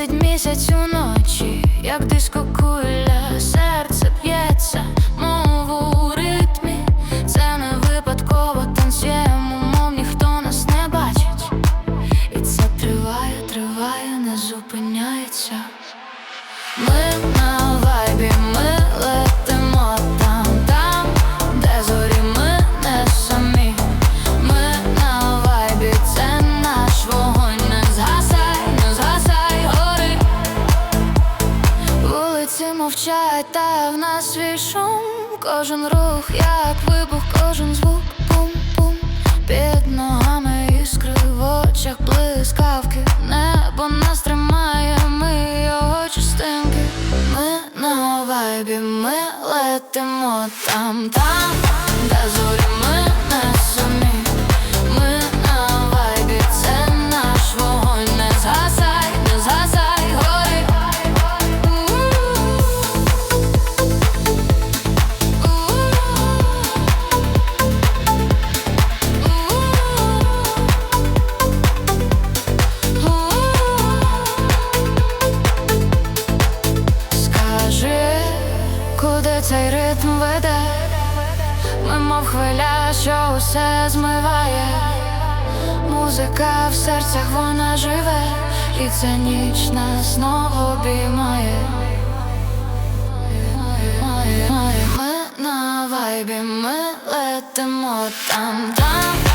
Світить місяць уночі, як диско Вулиці мовчать, та в нас свій шум. Кожен рух, як вибух, кожен звук, пум-пум Під ногами іскри в очах блискавки. Небо нас тримає, ми його частинки. Ми на вайбі, ми летимо там, там, де зорі куди цей ритм веде? Ми мов хвиля, що усе змиває. Музика в серцях вона живе, і ця ніч нас знову обіймає. Ми на вайбі, ми летимо там, там,